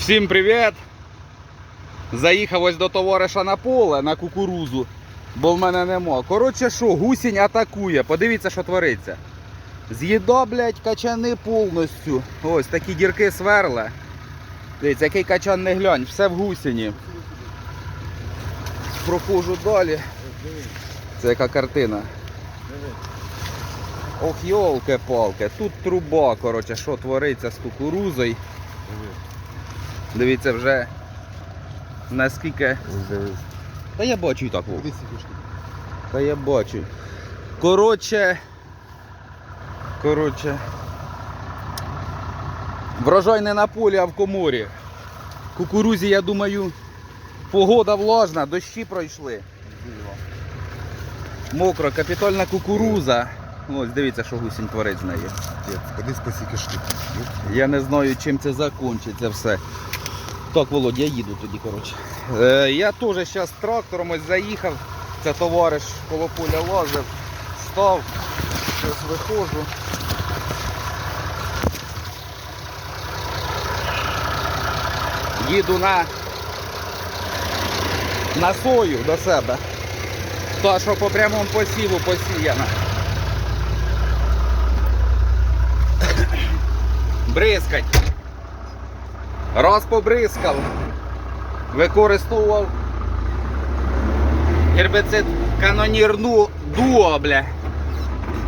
Всім привіт! Заїхав ось до товариша на поле на кукурузу, бо в мене нема. Коротше, що, гусінь атакує. Подивіться, що твориться. З'їда, блядь, качани повністю. Ось такі дірки сверла. Дивіться, який качан не глянь, все в гусіні. Проходжу далі. Це яка картина. Ох, йолки-палки, тут труба, коротше, що твориться з кукурузою. Дивіться вже наскільки. Та я бачу і так. Вов. Та я бачу. Коротше. Коротше. Врожай не на полі, а в коморі. Кукурузі, я думаю, погода влажна, дощі пройшли. Мокро, капітальна кукуруза. Ось дивіться, що гусінь творить з нею. Я не знаю, чим це закінчиться все. Так, Володь, я їду тоді, коротше. Е, я теж зараз трактором ось заїхав. Це товариш коло поля лазив, став, зараз виходжу. Їду на, на сою до себе. Та, що по прямому посіву посіяна. Бризкать. Раз побризкав. Використовував гербицид канонірну дуо, бля.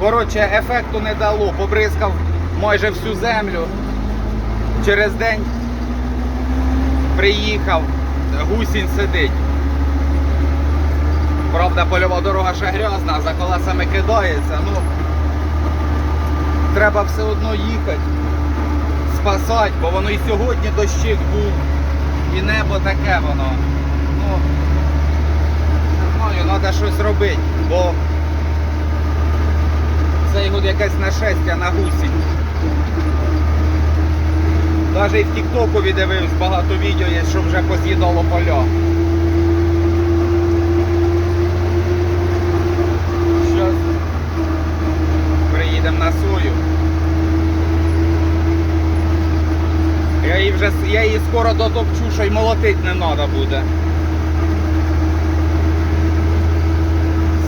Коротше, ефекту не дало. Побризкав майже всю землю. Через день приїхав, гусінь сидить. Правда, польова дорога ще грязна, за колесами кидається. Ну, треба все одно їхати спасати, бо воно і сьогодні дощик був, і небо таке воно. Ну, не треба щось робити, бо це його якесь нашестя на гусінь. Навіть і в Тіктоку дивився багато відео є, що вже поз'їдало поля. Щас приїдемо на сою. Її вже я її скоро дотопчу, що й молотить не треба буде.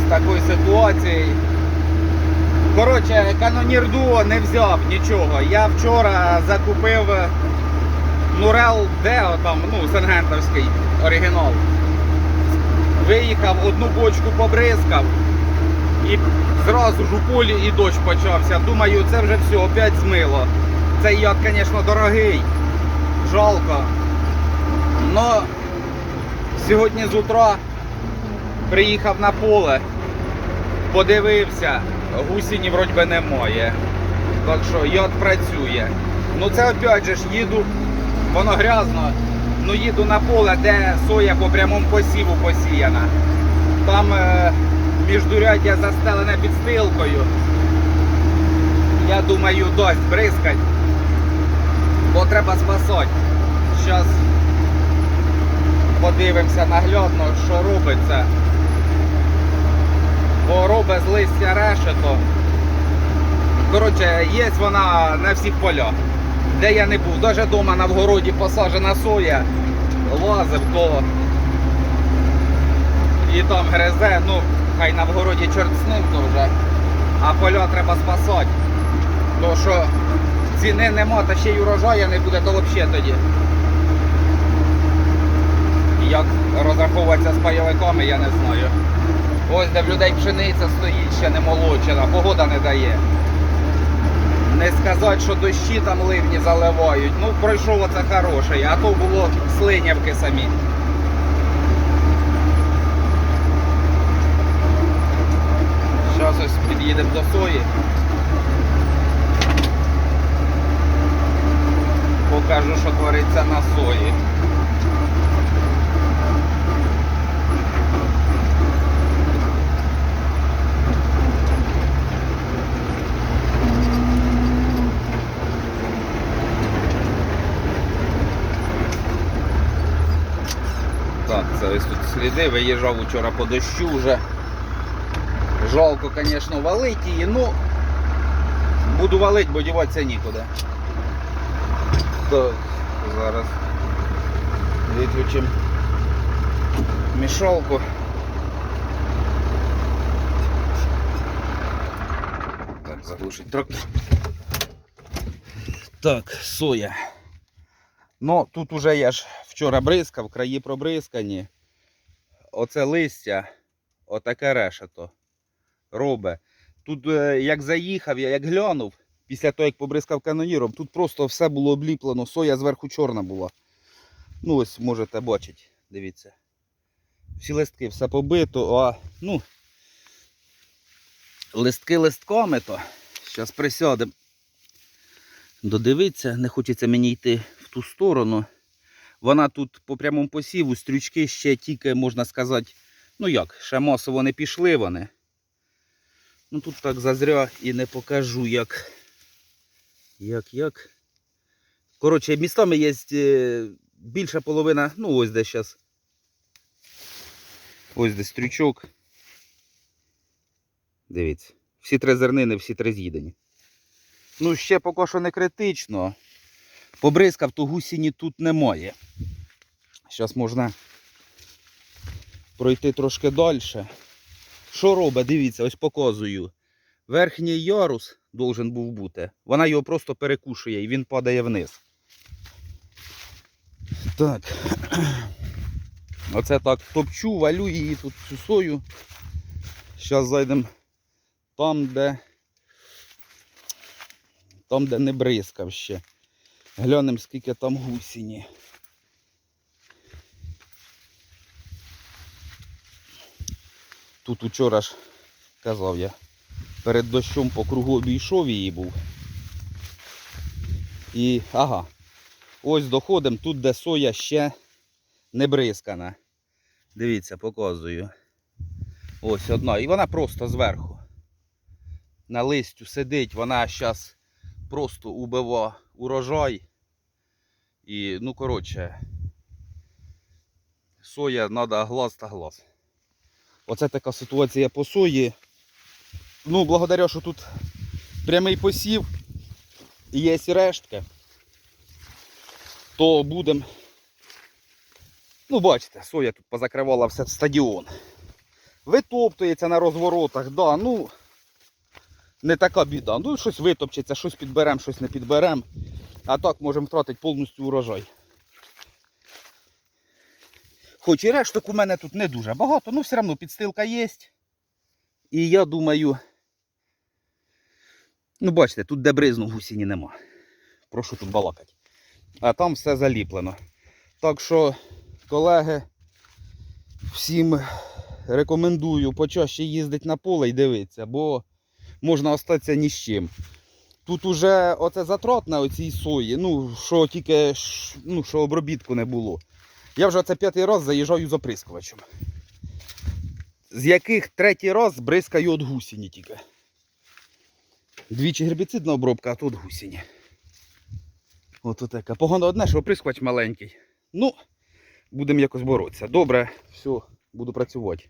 З такою ситуацією. Коротше, канонір Дуо не взяв нічого. Я вчора закупив Нурел Део, там, ну, Сенгентовський оригінал. Виїхав, одну бочку побризкав і зразу ж у полі і дощ почався. Думаю, це вже все, опять змило. Цей йод, звісно, дорогий жалко. Но сьогодні з утра приїхав на поле, подивився, гусіні вроді би немає. Так що йод працює. Ну це опять же ж їду, воно грязно, ну їду на поле, де соя по прямому посіву посіяна. Там е, міждуряддя застелене підстилкою. Я думаю, дощ бризкать бо треба спасати. Зараз подивимося наглядно, що робиться. Бо робить з листя решето. Коротше, є вона на всіх полях. Де я не був, навіть вдома на вгороді посаджена соя, лазив, то і там гризе, ну, хай на вгороді чорт з ним то вже. А поля треба спасати. То що ціни нема, та ще й урожаю не буде, то взагалі тоді. Як розраховуватися з пайовиками, я не знаю. Ось де в людей пшениця стоїть, ще не молочена, погода не дає. Не сказати, що дощі там ливні заливають. Ну, пройшов оце хороший, а то було слинявки самі. Зараз ось під'їдемо до сої. покажу, що твориться на сої. Так, це ось тут сліди, виїжджав вчора по дощу вже. Жалко, звісно, валить її, ну буду валить, бо діватися нікуди. Так, зараз Виключимо мішалку. Так, заглушить трактор. Так, соя. Ну, тут уже я ж вчора бризкав, краї пробризкані. Оце листя, отаке решето. Робе. Тут е, як заїхав, я як глянув, після того, як побризкав каноніром, тут просто все було обліплено, соя зверху чорна була. Ну, ось можете бачити, дивіться. Всі листки все побито, а ну, листки листками то. Зараз присядемо. Додивиться, не хочеться мені йти в ту сторону. Вона тут по прямому посіву, стрючки ще тільки, можна сказати, ну як, ще масово не пішли вони. Ну тут так зазря і не покажу, як. Як, як. Коротше, містами є е, більша половина, ну ось де зараз. Ось де стрючок. Дивіться. Всі три зернини, всі три з'їдені. Ну, ще поки що не критично. Побризкав, то гусіні тут немає. Зараз можна пройти трошки далі. Що робить? Dивіться, ось показую. Верхній ярус должен був бути. Вона його просто перекушує і він падає вниз. Так. Оце так топчу, валю її тут цю сою. Зараз зайдемо там, де. Там, де не бризкав ще. Глянемо, скільки там гусіні. Тут учора ж казав я, перед дощом по кругу обійшов її був. І ага. Ось доходимо тут, де соя ще не бризкана. Дивіться, показую. Ось одна. І вона просто зверху. На листю сидить, вона зараз просто убива урожай. І, ну, коротше, соя треба глаз та глаз. Оце така ситуація по сої. Ну, благодаря, що тут прямий посів і є рештки, то будемо. Ну, бачите, соя тут позакривала все стадіон. Витоптується на розворотах, да, ну не така біда. Ну, щось витопчеться, щось підберемо, щось не підберемо. А так можемо втратити повністю урожай. Хоч і решток у мене тут не дуже багато, ну все одно підстилка є. І я думаю. Ну, бачите, тут де бризну гусіні нема. Прошу тут балакати. А там все заліплено. Так що, колеги, всім рекомендую почаще їздити на поле і дивитися, бо можна остатися ні з чим. Тут уже оце затрат на оцій сої, ну, що тільки ну, що обробітку не було. Я вже це п'ятий раз заїжджаю за прискувачем. З яких третій раз бризкаю від гусіні тільки. Двічі гербіцидна обробка, а тут гусіні. Ото така. Погано одне, що оприскувач маленький. Ну, будемо якось боротися. Добре, все, буду працювати.